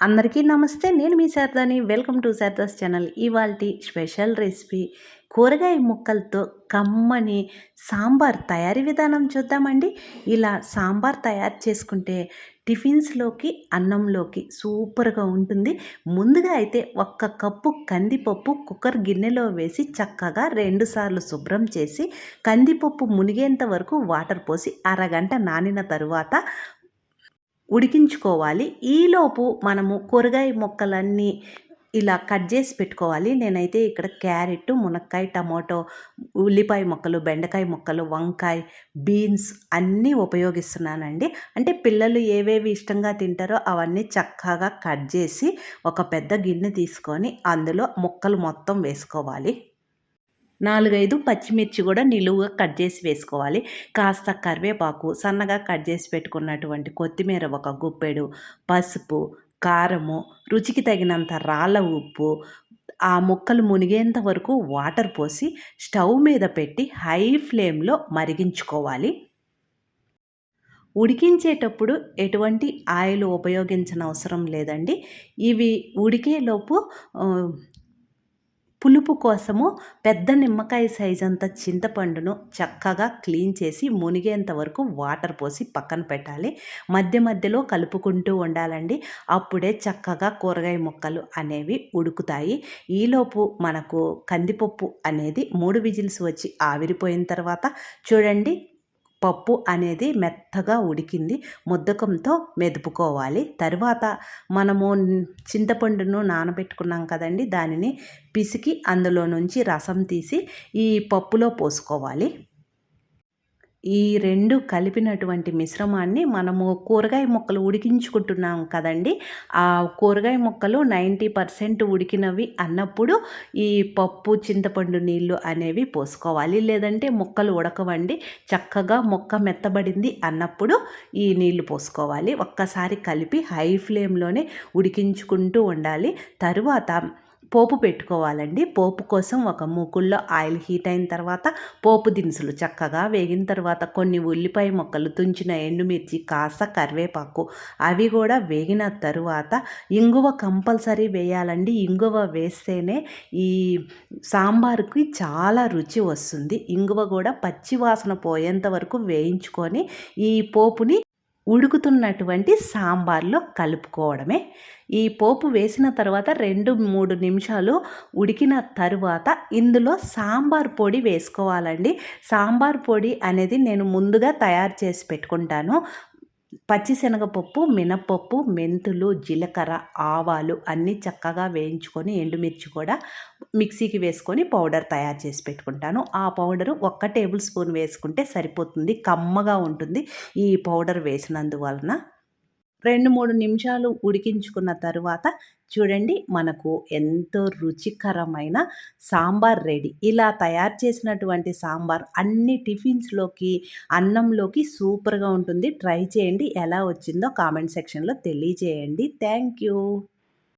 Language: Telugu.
అందరికీ నమస్తే నేను మీ శారదాని. Welcome to Sharada's channel. ఇవాళ స్పెషల్ రెసిపీ కూరగాయ ముక్కలతో కమ్మని సాంబార్ తయారీ విధానం చూద్దామండి. ఇలా సాంబార్ తయారు చేసుకుంటే టిఫిన్స్లోకి అన్నంలోకి సూపర్గా ఉంటుంది. ముందుగా అయితే ఒక్క కప్పు కందిపప్పు కుక్కర్ గిన్నెలో వేసి చక్కగా రెండుసార్లు శుభ్రం చేసి కందిపప్పు మునిగేంత వరకు వాటర్ పోసి అరగంట నానిన తరువాత ఉడికించుకోవాలి. ఈలోపు మనము కూరగాయ మొక్కలన్నీ ఇలా కట్ చేసి పెట్టుకోవాలి. నేనైతే ఇక్కడ క్యారెట్ మునక్కాయ టమాటో ఉల్లిపాయ మొక్కలు బెండకాయ మొక్కలు వంకాయ బీన్స్ అన్నీ ఉపయోగిస్తున్నానండి. అంటే పిల్లలు ఏవేవి ఇష్టంగా తింటారో అవన్నీ చక్కగా కట్ చేసి ఒక పెద్ద గిన్నె తీసుకొని అందులో ముక్కలు మొత్తం వేసుకోవాలి. నాలుగైదు పచ్చిమిర్చి కూడా నిలువుగా కట్ చేసి వేసుకోవాలి. కాస్త కరివేపాకు సన్నగా కట్ చేసి పెట్టుకున్నటువంటి కొత్తిమీర ఒక గుప్పెడు పసుపు కారము రుచికి తగినంత రాళ్ళ ఉప్పు ఆ ముక్కలు మునిగేంత వరకు వాటర్ పోసి స్టవ్ మీద పెట్టి హై ఫ్లేమ్లో మరిగించుకోవాలి. ఉడికించేటప్పుడు ఎటువంటి ఆయిల్ ఉపయోగించిన అవసరం లేదండి. ఇవి ఉడికేలోపు పులుపు కోసము పెద్ద నిమ్మకాయ సైజ్ అంత చింతపండును చక్కగా క్లీన్ చేసి మునిగేంత వరకు వాటర్ పోసి పక్కన పెట్టాలి. మధ్య మధ్యలో కలుపుకుంటూ ఉండాలండి. అప్పుడే చక్కగా కూరగాయ ముక్కలు అనేవి ఉడుకుతాయి. ఈలోపు మనకు కందిపప్పు అనేది మూడు విజిల్స్ వచ్చి ఆవిరిపోయిన తర్వాత చూడండి. పప్పు అనేది మెత్తగా ఉడికింది. ముద్దకంతో మెదుపుకోవాలి. తర్వాత మనము చింతపండును నానబెట్టుకున్నాం కదండి దానిని పిసికి అందులో నుంచి రసం తీసి ఈ పప్పులో పోసుకోవాలి. ఈ రెండు కలిపినటువంటి మిశ్రమాన్ని మనము కూరగాయ ముక్కలు ఉడికించుకుంటున్నాం కదండి. ఆ కూరగాయ ముక్కలు నైంటీ పర్సెంట్ ఉడికినవి అన్నప్పుడు ఈ పప్పు చింతపండు నీళ్ళు అనేవి పోసుకోవాలి. లేదంటే ముక్కలు ఉడకవండి. చక్కగా మొక్క మెత్తబడింది అన్నప్పుడు ఈ నీళ్ళు పోసుకోవాలి. ఒక్కసారి కలిపి హై ఫ్లేమ్లోనే ఉడికించుకుంటూ ఉండాలి. తరువాత పోపు పెట్టుకోవాలండి. పోపు కోసం ఒక మూకుల్లో ఆయిల్ హీట్ అయిన తర్వాత పోపు దినుసులు చక్కగా వేగిన తర్వాత కొన్ని ఉల్లిపాయ మొక్కలు తుంచిన ఎండుమిర్చి కాస్త కరివేపాకు అవి కూడా వేగిన తరువాత ఇంగువ కంపల్సరీ వేయాలండి. ఇంగువ వేస్తేనే ఈ సాంబార్కి చాలా రుచి వస్తుంది. ఇంగువ కూడా పచ్చి వాసన పోయేంత వరకు వేయించుకొని ఈ పోపుని ఉడుకుతున్నటువంటి సాంబార్లో కలుపుకోవడమే. ఈ పోపు వేసిన తర్వాత రెండు మూడు నిమిషాలు ఉడికిన తరువాత ఇందులో సాంబార్ పొడి వేసుకోవాలండి. సాంబార్ పొడి అనేది నేను ముందుగా తయారు చేసి పెట్టుకుంటాను. పచ్చిశనగపప్పు మినపప్పు మెంతులు జీలకర్ర ఆవాలు అన్నీ చక్కగా వేయించుకొని ఎండుమిర్చి కూడా మిక్సీకి వేసుకొని పౌడర్ తయారు చేసి పెట్టుకుంటాను. ఆ పౌడరు ఒక్క టేబుల్ స్పూన్ వేసుకుంటే సరిపోతుంది. కమ్మగా ఉంటుంది ఈ పౌడర్ వేసినందువలన. రెండు మూడు నిమిషాలు ఉడికించుకున్న తరువాత చూడండి మనకు ఎంతో రుచికరమైన సాంబార్ రెడీ. ఇలా తయారు చేసినటువంటి సాంబార్ అన్ని టిఫిన్స్లోకి అన్నంలోకి సూపర్గా ఉంటుంది. ట్రై చేయండి. ఎలా వచ్చిందో కామెంట్ సెక్షన్లో తెలియజేయండి. Thank you